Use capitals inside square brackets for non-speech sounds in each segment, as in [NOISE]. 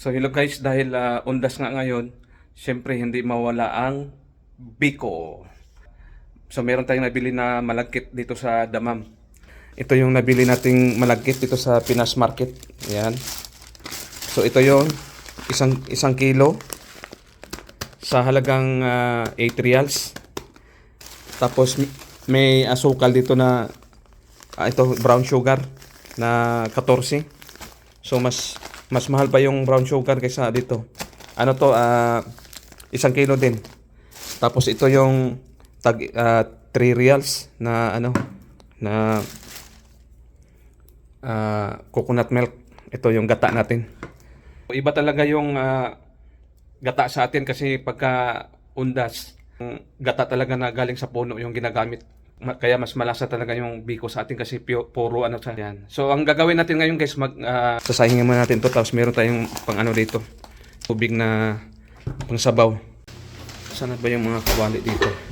So hello guys, dahil ah, undas nga ngayon, syempre hindi mawala ang biko. So meron tayong nabili na malagkit dito sa Damam. Ito yung nabili nating malagkit dito sa Pinas Market. Yan. So ito yung isang isang kilo sa halagang ah, 8 reals. Tapos may asukal dito na ah, ito brown sugar na 14. So mas mas mahal pa yung brown sugar kaysa dito. Ano to ah isang kilo din. Tapos ito yung tag 3 reals na ano na ah, coconut milk. Ito yung gata natin. Iba talaga yung ah, gata sa atin kasi pagka undas, gata talaga na galing sa puno yung ginagamit. Ma- Kaya mas malasa talaga yung biko sa atin kasi pure, puro ano sa yan. So ang gagawin natin ngayon guys, mag ah, sasahingin muna natin to tapos meron tayong pang ano dito. Tubig na pang sabaw. Sana ba yung mga kawali dito?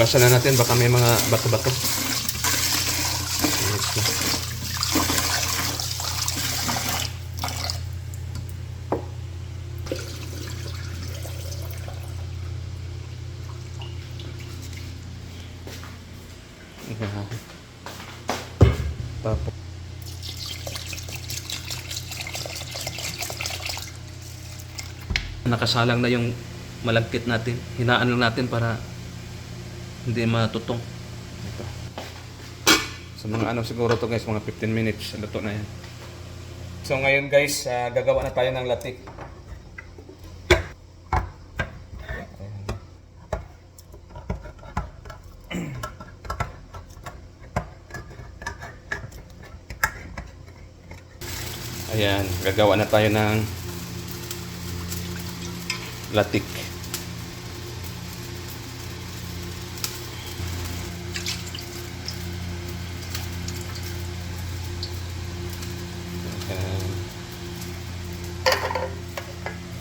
Hugasan na natin, baka may mga. Ayan. Tapos nakasalang na yung malagkit natin. Hinaan lang natin para hindi matutong. Ito. So mga ano siguro to guys, mga 15 minutes, luto na yan. So ngayon guys, ah, gagawa na tayo ng latik. Ayan, gagawa na tayo ng latik.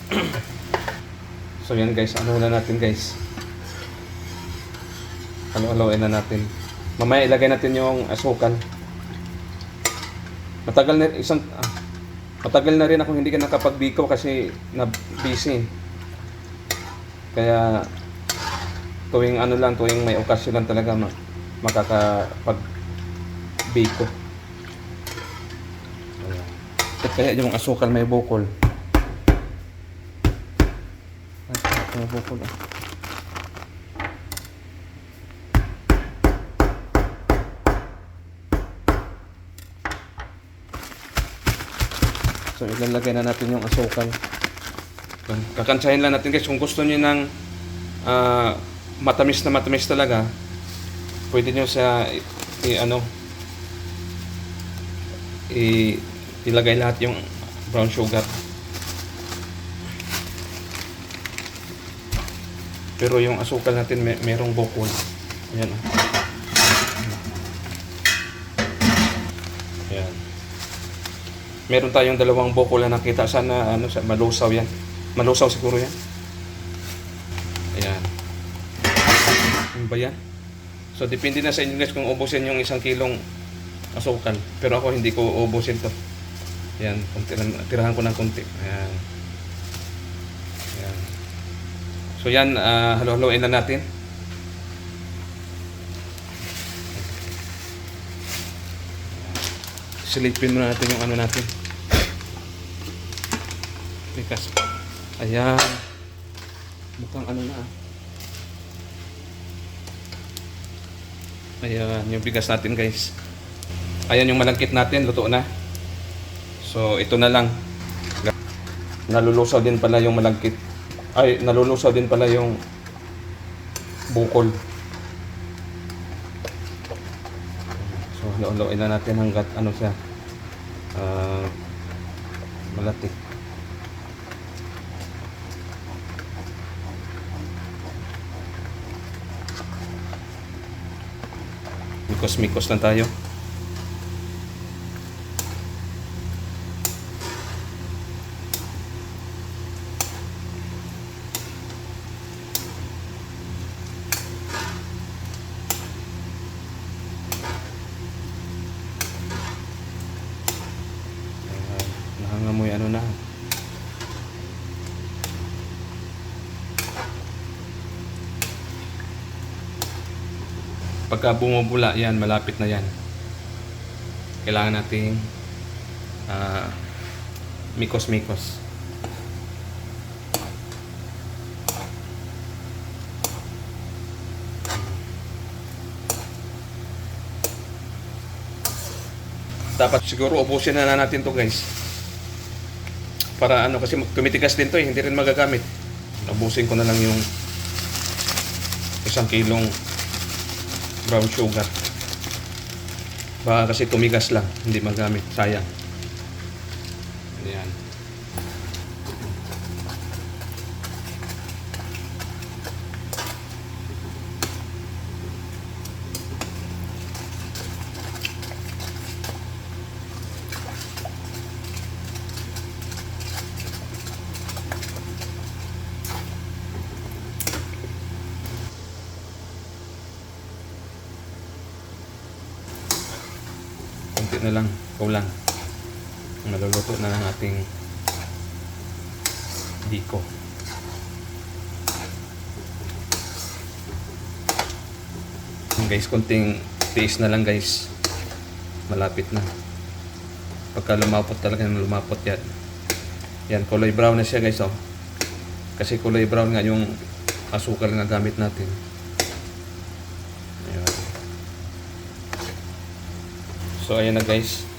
[CLEARS THROAT] so yan guys, ano na natin guys. Halo-haloin na natin. Mamaya ilagay natin yung asukal. Matagal na isang ah, matagal na rin ako hindi ka nakapagbiko kasi na busy. Kaya tuwing ano lang, tuwing may okasyon lang talaga ma makakapag biko. Kaya yung asukal may bukol. Ay, sarap may bukol ah. So ilalagay na natin yung asukal. Yan. Kakantsahin lang natin guys kung gusto niyo ng ah, matamis na matamis talaga. Pwede niyo sa i- ano i, ilagay lahat yung brown sugar. Pero yung asukal natin may, merong bukol. Ayan. ah. Ayan. Meron tayong dalawang bukol na nakita sana ano sa malusaw yan. Malusaw siguro yan. Ayan. Ano ba yan? So depende na sa inyo guys kung ubusin yung isang kilong asukal. Pero ako hindi ko ubusin to. Ayan, tirahan ko ng konti. Ayan. So yan, uh, halo-haloin na natin. Silipin muna natin yung ano natin. Bigas. Ayan. Mukhang ano na ah. Ayan, yung bigas natin guys. Ayan yung malangkit natin, luto na. So, ito na lang. Nalulusaw din pala yung malangkit. Ay, nalulusaw din pala yung bukol. So, halo-haloin na natin hanggat ano siya. Ah, malatik. Mikos-mikos lang tayo. Nangamoy ano na. Pagka bumubula yan, malapit na yan. Kailangan nating ah, mikos-mikos. Dapat siguro ubusin na natin to guys. Para ano, kasi tumitigas din to eh, hindi rin magagamit. Ubusin ko na lang yung isang kilong brown sugar. Baka kasi tumigas lang, hindi magamit. Sayang. Ayan. Kunti na lang, kulang. Naluluto na ng ating. Yun, Guys, kunting tiis na lang guys. Malapit na. Pagka lumapot talaga, lumapot yan. Yan, kulay brown na siya guys, oh. Kasi kulay brown nga yung asukal na gamit natin. So ayan na guys.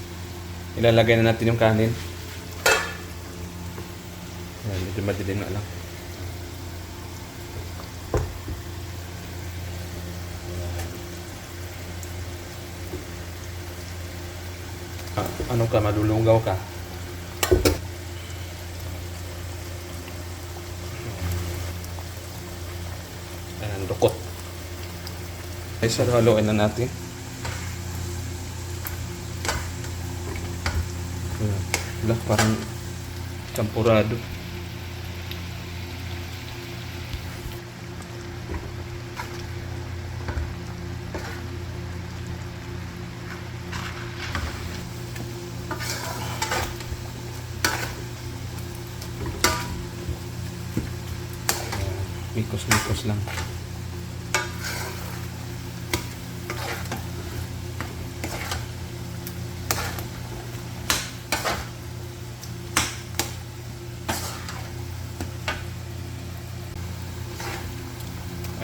Ilalagay na natin yung kanin. Ayan, medyo madilim na lang. Ah, ano ka, malulunggaw ka? Ayan, dukot. Ay, so haluin na natin. Ayan. Wala, parang champurado. Mikos-mikos lang.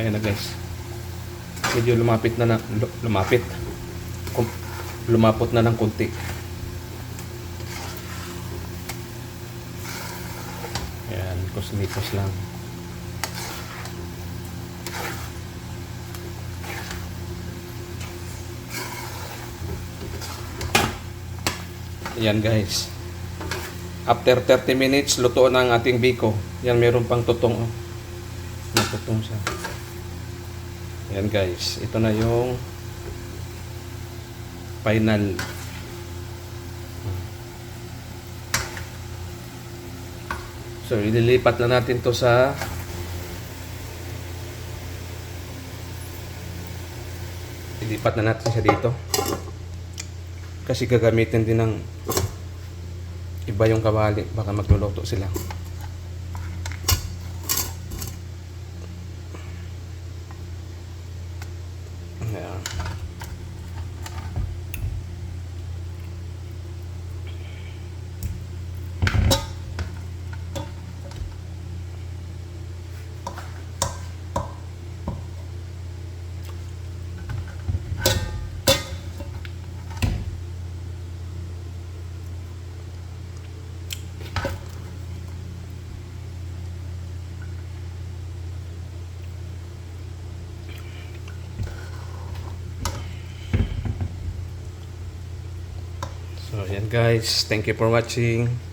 Ayan na guys. Medyo lumapit na na lu- lumapit. Lumapot na ng konti. Ayan, kosmikos lang. Ayan guys. After 30 minutes, luto na ang ating biko. Yan, meron pang tutong. Oh. Natutong siya. Ayan guys. Ito na yung final. So, ililipat na natin to sa Ilipat na natin siya dito. Kasi gagamitin din ng iba yung kawali. Baka magluluto sila. Ayan. So, yan guys. Thank you for watching.